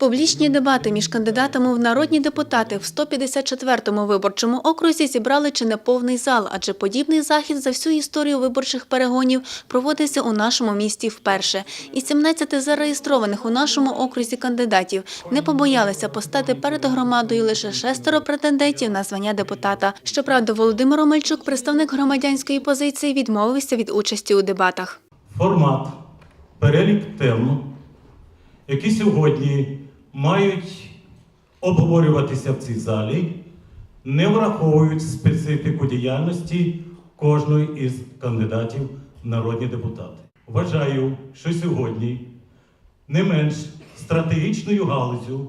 Публічні дебати між кандидатами в народні депутати в 154-му виборчому окрузі зібрали чи не повний зал, адже подібний захід за всю історію виборчих перегонів проводиться у нашому місті вперше. І 17 зареєстрованих у нашому окрузі кандидатів не побоялися постати перед громадою лише шестеро претендентів на звання депутата. Щоправда, Володимир Омельчук, представник громадянської позиції, відмовився від участі у дебатах. формат, перелік тем, які сьогодні мають обговорюватися в цій залі, не враховують специфіку діяльності кожної із кандидатів народні депутати. Вважаю, що сьогодні не менш стратегічною галузю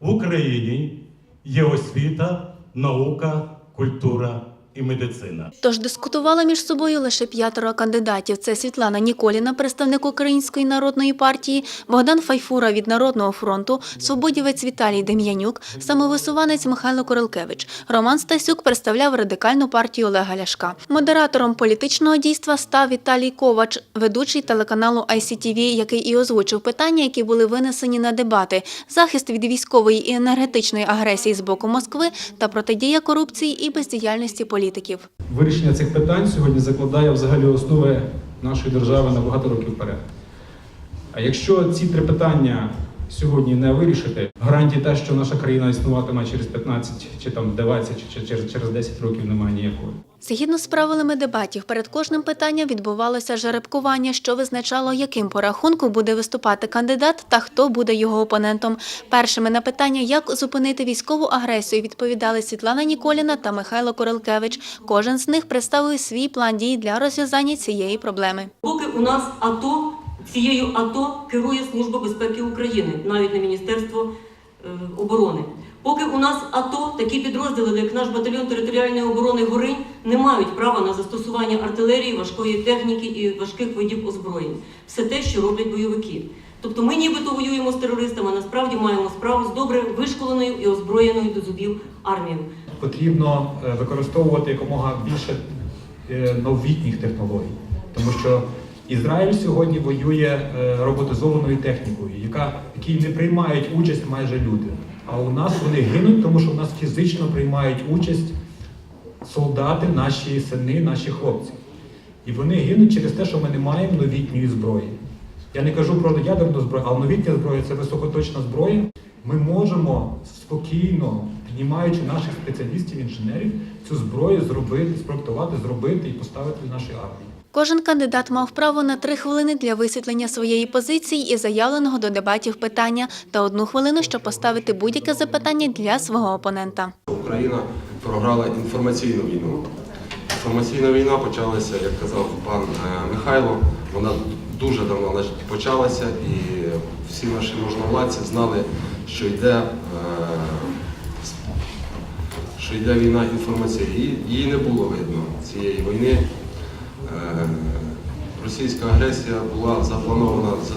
в Україні є освіта, наука, культура і медицина. Тож дискутували між собою лише п'ятеро кандидатів. Це Світлана Ніколіна, представник Української народної партії, Богдан Файфура від Народного фронту, свободівець Віталій Дем'янюк, самовисуванець Михайло Королкевич. Роман Стасюк представляв радикальну партію Олега Ляшка. Модератором політичного дійства став Віталій Ковач, ведучий телеканалу ICTV, який і озвучив питання, які були винесені на дебати: захист від військової і енергетичної агресії з боку Москви та протидія корупції і бездіяльності політиків. Вирішення цих питань сьогодні закладає взагалі основи нашої держави на багато років вперед. А якщо ці три питання сьогодні не вирішити, гарантії те, що наша країна існуватиме через 15 чи там 20 чи через, через 10 років немає ніякої. Згідно з правилами дебатів, перед кожним питанням відбувалося жеребкування, що визначало, яким по рахунку буде виступати кандидат та хто буде його опонентом. Першими на питання, як зупинити військову агресію, відповідали Світлана Ніколіна та Михайло Королкевич. Кожен з них представив свій план дій для розв'язання цієї проблеми. Поки у нас АТО, цією АТО керує Служба безпеки України, навіть не Міністерство е, оборони. Поки у нас АТО, такі підрозділи, як наш батальйон територіальної оборони Горинь, не мають права на застосування артилерії, важкої техніки і важких видів озброєнь. Все те, що роблять бойовики. Тобто ми нібито воюємо з терористами, а насправді маємо справу з добре вишколеною і озброєною до зубів армією. потрібно е, використовувати якомога більше е, новітніх технологій, тому що Ізраїль сьогодні воює е, роботизованою технікою, яка в якій не приймають участь майже люди. А у нас вони гинуть, тому що у нас фізично приймають участь солдати, наші сини, наші хлопці. І вони гинуть через те, що ми не маємо новітньої зброї. Я не кажу про ядерну зброю, а новітня зброя це високоточна зброя. Ми можемо спокійно, піднімаючи наших спеціалістів, інженерів, цю зброю зробити, спроектувати, зробити і поставити в нашій армії. Кожен кандидат мав право на три хвилини для висвітлення своєї позиції і заявленого до дебатів питання та одну хвилину, щоб поставити будь-яке запитання для свого опонента. Україна програла інформаційну війну. Інформаційна війна почалася, як казав пан е, Михайло, вона дуже давно почалася, і всі наші можновладці знали, що йде, е, що йде війна інформаційна. Її, її не було видно цієї війни. Е, Російська агресія була запланована за,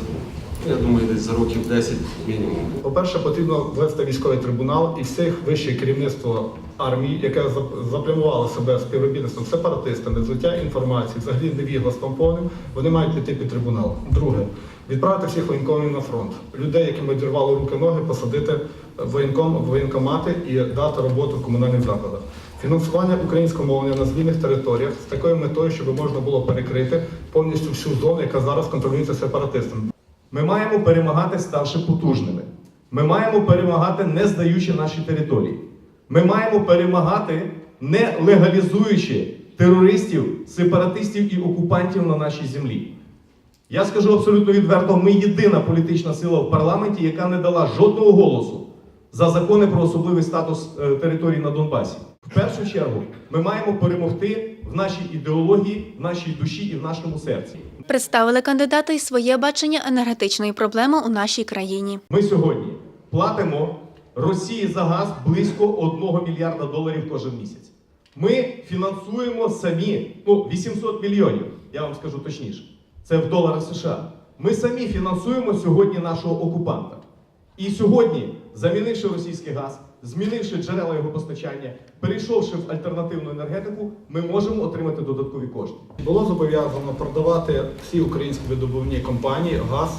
ну, я думаю, десь за років 10 мінімум. По-перше, потрібно ввести військовий трибунал і всіх вище керівництво армії, яке зап- заплямувало себе співробітництвом сепаратистами, злиття інформації, взагалі невіглаством повним, вони мають піти під трибунал. Друге, відправити всіх воєнкомів на фронт. Людей, яким відірвало руки ноги, посадити воєнком, воєнкомати і дати роботу в комунальних закладах. Фінансування українського мовлення на звільних територіях з такою метою, щоб можна було перекрити повністю всю зону, яка зараз контролюється сепаратистами. Ми маємо перемагати, ставши потужними. Ми маємо перемагати, не здаючи наші території. Ми маємо перемагати, не легалізуючи терористів, сепаратистів і окупантів на нашій землі. Я скажу абсолютно відверто: ми єдина політична сила в парламенті, яка не дала жодного голосу за закони про особливий статус е, територій на Донбасі. В першу чергу, ми маємо перемогти в нашій ідеології, в нашій душі і в нашому серці. Представили кандидати й своє бачення енергетичної проблеми у нашій країні. Ми сьогодні платимо Росії за газ близько 1 мільярда доларів кожен місяць. Ми фінансуємо самі ну, 800 мільйонів, я вам скажу точніше. Це в доларах США. Ми самі фінансуємо сьогодні нашого окупанта. І сьогодні, замінивши російський газ, змінивши джерела його постачання, перейшовши в альтернативну енергетику, ми можемо отримати додаткові кошти. Було зобов'язано продавати всі українські видобувні компанії газ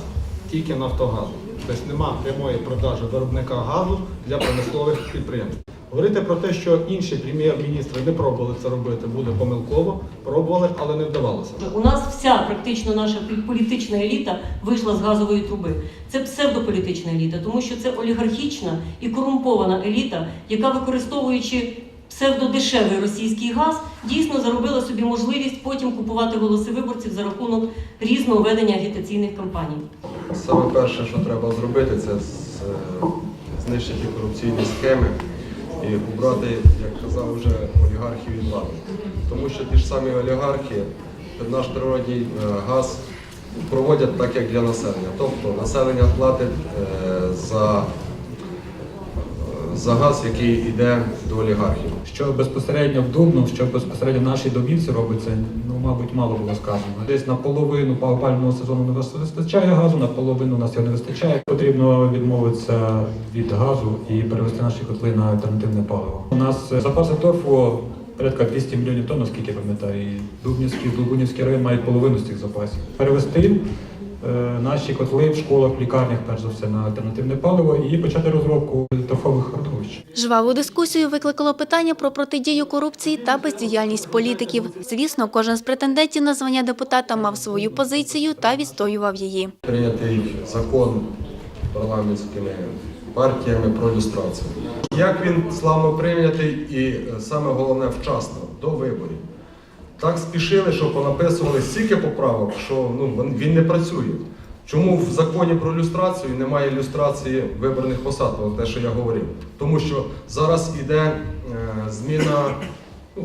тільки Нафтогазу. тобто нема прямої продажі виробника газу для промислових підприємств. Говорити про те, що інші прем'єр-міністри не пробували це робити, буде помилково. Пробували, але не вдавалося. У нас вся практично наша політична еліта вийшла з газової труби. Це псевдополітична еліта, тому що це олігархічна і корумпована еліта, яка використовуючи псевдодешевий російський газ, дійсно заробила собі можливість потім купувати голоси виборців за рахунок різного ведення агітаційних кампаній. Саме перше, що треба зробити, це е, знищити корупційні схеми і убрати, як казав вже, олігархів від влади. Тому що ті ж самі олігархи наш природній е, газ проводять так, як для населення. Тобто населення платить е, за, за газ, який йде до олігархів. Що безпосередньо в Дубну, що безпосередньо в нашій домівці робиться, ну мабуть, мало було сказано. Десь наполовину по опального сезону не вистачає газу, наполовину нас його не вистачає. Потрібно відмовитися від газу і перевести наші котли на альтернативне паливо. У нас е, запаси торфу порядка 200 мільйонів тонн, наскільки я пам'ятаю. І Дубнівський, Дубунівський район мають половину з цих запасів. Перевести е, наші котли в школах, в лікарнях, перш за все, на альтернативне паливо і почати розробку торфових родовищ. Жваву дискусію викликало питання про протидію корупції та бездіяльність політиків. Звісно, кожен з претендентів на звання депутата мав свою позицію та відстоював її. прийнятий закон парламентськими партіями про люстрацію. Як він славно прийнятий і е, саме головне вчасно, до виборів. Так спішили, що понаписували стільки поправок, що ну, він не працює. Чому в законі про люстрацію немає люстрації виборних посад, от те, що я говорив? Тому що зараз іде е, зміна, ну,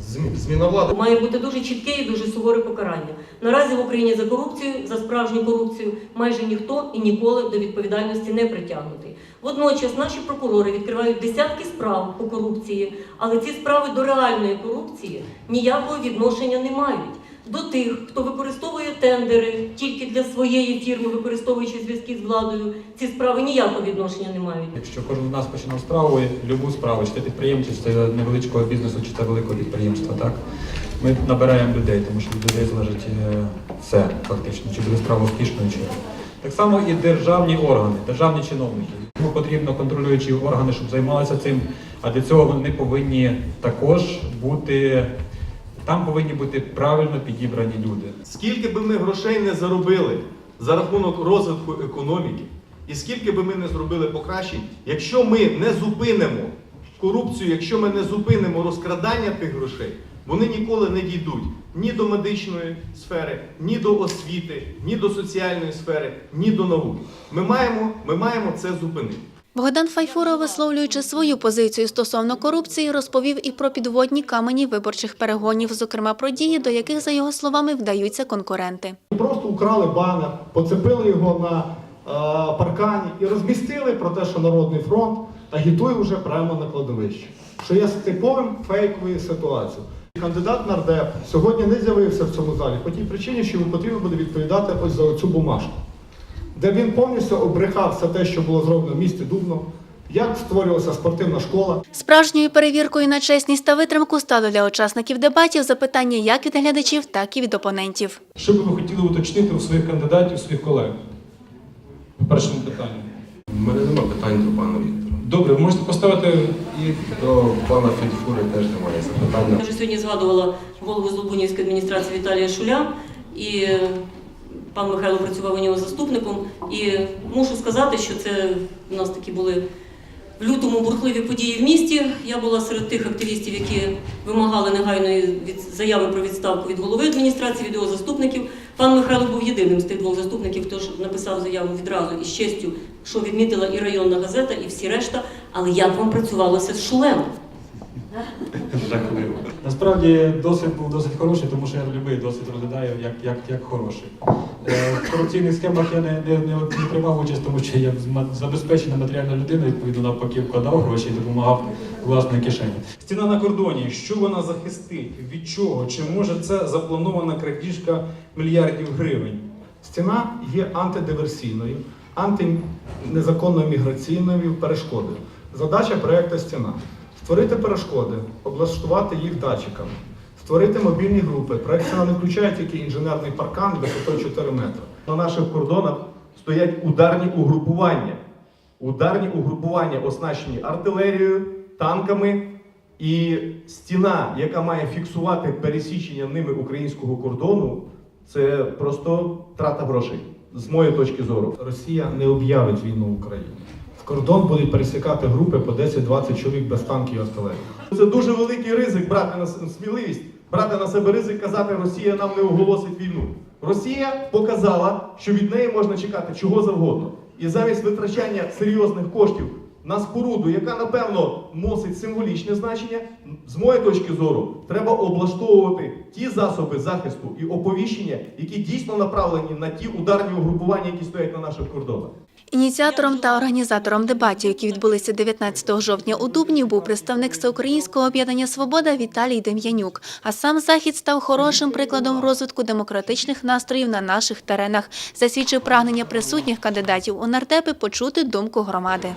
змі- зміна влади. Має бути дуже чітке і дуже суворе покарання. Наразі в Україні за корупцію, за справжню корупцію, майже ніхто і ніколи до відповідальності не притягнутий. Водночас наші прокурори відкривають десятки справ по корупції, але ці справи до реальної корупції ніякого відношення не мають. До тих, хто використовує тендери тільки для своєї фірми, використовуючи зв'язки з владою, ці справи ніякого відношення не мають. Якщо кожен з нас починав справу, любу справу, чи це підприємці, чи це невеличкого бізнесу, чи це великого підприємства, так? Ми набираємо людей, тому що від людей залежить е, все фактично, чи буде справа успішною, чи. Так само і державні органи, державні чиновники. Тому потрібно контролюючі органи, щоб займалися цим, а для цього вони повинні також бути, там повинні бути правильно підібрані люди. Скільки би ми грошей не заробили за рахунок розвитку економіки, і скільки би ми не зробили покращень, якщо ми не зупинимо корупцію, якщо ми не зупинимо розкрадання тих грошей, вони ніколи не дійдуть ні до медичної сфери, ні до освіти, ні до соціальної сфери, ні до науки. Ми маємо, ми маємо це зупинити. Богдан Файфура, висловлюючи свою позицію стосовно корупції, розповів і про підводні камені виборчих перегонів, зокрема про дії, до яких, за його словами, вдаються конкуренти. Просто украли банер, поцепили його на е, паркані і розмістили про те, що Народний фронт агітує вже прямо на кладовищі. Що є типовим фейковою ситуацією. Кандидат нардеп сьогодні не з'явився в цьому залі по тій причині, що йому потрібно буде відповідати ось за цю бумажку, де він повністю обрехав все те, що було зроблено в місті Дубно, як створювалася спортивна школа, Справжньою перевіркою на чесність та витримку стало для учасників дебатів запитання як від глядачів, так і від опонентів. Що би ви хотіли уточнити у своїх кандидатів, у своїх колег? По першому питанню. У мене немає питань до пана Віктора. Добре, ви можете поставити І до пана Фельдфури теж немає запитання. Я вже сьогодні згадувала голову Злобунівської адміністрації Віталія Шуля, і пан Михайло працював у нього заступником. І мушу сказати, що це у нас такі були в лютому бурхливі події в місті. Я була серед тих активістів, які вимагали негайної від заяви про відставку від голови адміністрації, від його заступників. Пан Михайло був єдиним з тих двох заступників, хто ж написав заяву відразу із честю, що відмітила і районна газета, і всі решта. Але як вам працювалося з Шулем? Насправді досвід був досить хороший, тому що я будь-який досвід розглядаю як, як, як хороший. Е, В корупційних схемах я не, не, не, приймав участь, тому що я забезпечена матеріальна людина, відповідно навпаки вкладав гроші і допомагав власної кишені. стіна на кордоні. Що вона захистить? Від чого? Чи може це запланована крадіжка мільярдів гривень? Стіна є антидиверсійною, антинезаконною міграційною перешкодою. Задача проєкту стіна створити перешкоди, облаштувати їх датчиками, створити мобільні групи. Проєкт стіна не включає тільки інженерний паркан висотою 4 метри. На наших кордонах стоять ударні угрупування. Ударні угрупування оснащені артилерією, танками і стіна, яка має фіксувати пересічення ними українського кордону, це просто трата грошей, з моєї точки зору. Росія не об'явить війну Україні. Кордон будуть пересікати групи по 10-20 чоловік без танків і артилерії. Це дуже великий ризик брати на сміливість, брати на себе ризик, казати, Росія нам не оголосить війну. Росія показала, що від неї можна чекати чого завгодно. І замість витрачання серйозних коштів на споруду, яка напевно носить символічне значення, з моєї точки зору, треба облаштовувати ті засоби захисту і оповіщення, які дійсно направлені на ті ударні угрупування, які стоять на наших кордонах. Ініціатором та організатором дебатів, які відбулися 19 жовтня у Дубні, був представник Всеукраїнського об'єднання Свобода Віталій Дем'янюк. А сам захід став хорошим прикладом розвитку демократичних настроїв на наших теренах, засвідчив прагнення присутніх кандидатів у нардепи почути думку громади.